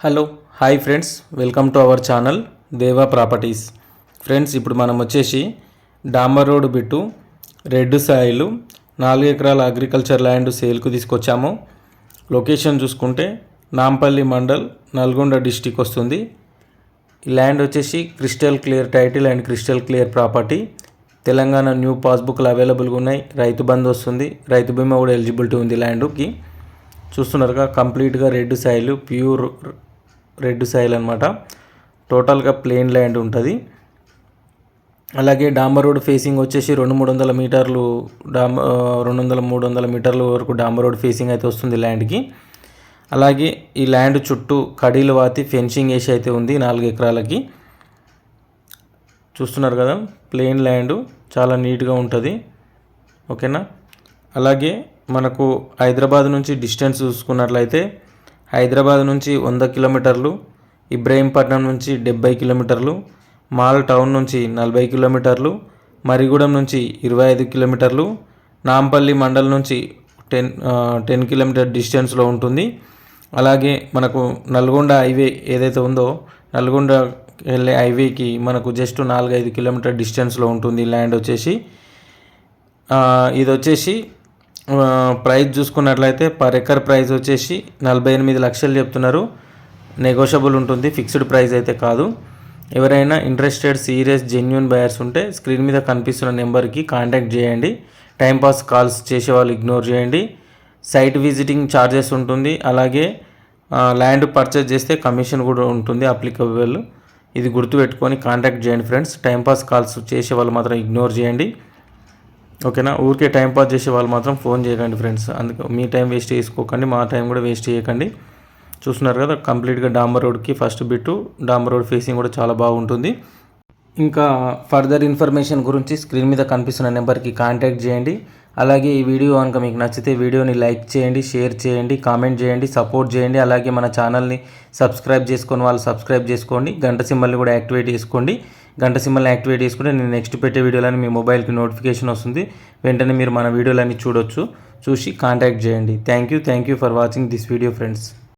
Hello hi friends welcome to our channel Deva properties friends ఇప్పుడు మనం వచ్చేసి డాంబర్ రోడ్ బిట్టు రెడ్ సాయిలు నాలుగు ఎకరాల అగ్రికల్చర్ ల్యాండ్ సేల్కు తీసుకొచ్చాము. లొకేషన్ చూసుకుంటే నాంపల్లి మండల్ నల్గొండ డిస్టిక్ వస్తుంది. ఈ ల్యాండ్ వచ్చేసి crystal clear title and crystal clear property Telangana new పాస్బుక్లు అవైలబుల్గా ఉన్నాయి. రైతు బంద్ వస్తుంది. రైతు బీమా కూడా ఎలిజిబిలిటీ ఉంది ల్యాండ్కి చూస్తున్నారుగా కంప్లీట్గా red soil pure red soil అనమాట టోటల్గా ప్లెయిన్ ల్యాండ్ ఉంటుంది. అలాగే డాంబర్ రోడ్ ఫేసింగ్ వచ్చేసి రెండు మూడు వందల మీటర్లు డాంబర్ రెండు వందల మూడు వందల మీటర్ల వరకు డాంబర్ రోడ్ ఫేసింగ్ అయితే వస్తుంది ల్యాండ్కి. అలాగే ఈ ల్యాండ్ చుట్టూ కడీలు వాతి ఫెన్సింగ్ వేసి అయితే ఉంది నాలుగు ఎకరాలకి. చూస్తున్నారు కదా ప్లెయిన్ ల్యాండ్ చాలా నీట్గా ఉంటుంది. ఓకేనా? అలాగే మనకు హైదరాబాద్ నుంచి డిస్టెన్స్ చూసుకున్నట్లయితే హైదరాబాద్ నుంచి వంద కిలోమీటర్లు ఇబ్రహీంపట్నం నుంచి డెబ్బై కిలోమీటర్లు మాల్ టౌన్ నుంచి నలభై కిలోమీటర్లు మరిగూడెం నుంచి ఇరవై ఐదు కిలోమీటర్లు నాంపల్లి మండల్ నుంచి టెన్ టెన్ కిలోమీటర్ డిస్టెన్స్లో ఉంటుంది. అలాగే మనకు నల్గొండ హైవే ఏదైతే ఉందో నల్గొండ వెళ్ళే హైవేకి మనకు జస్ట్ నాలుగైదు కిలోమీటర్ డిస్టెన్స్లో ఉంటుంది ల్యాండ్ వచ్చేసి. ఇది వచ్చేసి ప్రైస్ చూసుకున్నట్లయితే పర్ ఎకర్ ప్రైస్ వచ్చేసి నలభై ఎనిమిది లక్షలు చెప్తున్నారు. నెగోషియబుల్ ఉంటుంది ఫిక్స్డ్ ప్రైస్ అయితే కాదు. ఎవరైనా ఇంట్రెస్టెడ్ సీరియస్ జెన్యున్ బయర్స్ ఉంటే స్క్రీన్ మీద కనిపిస్తున్న నెంబర్కి కాంటాక్ట్ చేయండి. టైంపాస్ కాల్స్ చేసే వాళ్ళు ఇగ్నోర్ చేయండి. సైట్ విజిటింగ్ ఛార్జెస్ ఉంటుంది. అలాగే ల్యాండ్ పర్చేజ్ చేస్తే కమిషన్ కూడా ఉంటుంది అప్లికబుల్ ఇది గుర్తుపెట్టుకొని కాంటాక్ట్ చేయండి ఫ్రెండ్స్ టైంపాస్ కాల్స్ చేసే వాళ్ళు మాత్రం ఇగ్నోర్ చేయండి. ఓకేనా? ఊరికే టైం పాస్ చేసే వాళ్ళు మాత్రం ఫోన్ చేయకండి ఫ్రెండ్స్ అందుకే మీ టైం వేస్ట్ చేసుకోకండి మా టైం కూడా వేస్ట్ చేయకండి. చూస్తున్నారు కదా కంప్లీట్గా డాంబర్ రోడ్కి ఫస్ట్ బిట్టు డాంబర్ రోడ్ ఫేసింగ్ కూడా చాలా బాగుంటుంది. ఇంకా ఫర్దర్ ఇన్ఫర్మేషన్ గురించి స్క్రీన్ మీద కనిపిస్తున్న నెంబర్కి కాంటాక్ట్ చేయండి. అలాగే ఈ వీడియో కనుక మీకు నచ్చితే వీడియోని లైక్ చేయండి షేర్ చేయండి కామెంట్ చేయండి సపోర్ట్ చేయండి. అలాగే మన ఛానల్ని సబ్స్క్రైబ్ చేసుకొని వాళ్ళు సబ్స్క్రైబ్ చేసుకోండి. గంట సింబల్ని కూడా యాక్టివేట్ చేసుకోండి. గంట సింబల్ని యాక్టివేట్ చేసుకుంటే నేను నెక్స్ట్ పెట్టే వీడియోలని మీ మొబైల్కి నోటిఫికేషన్ వస్తుంది. వెంటనే మీరు మన వీడియోలన్నీ చూడొచ్చు. చూసి కాంటాక్ట్ చేయండి. Thank you. Thank you for watching this video friends.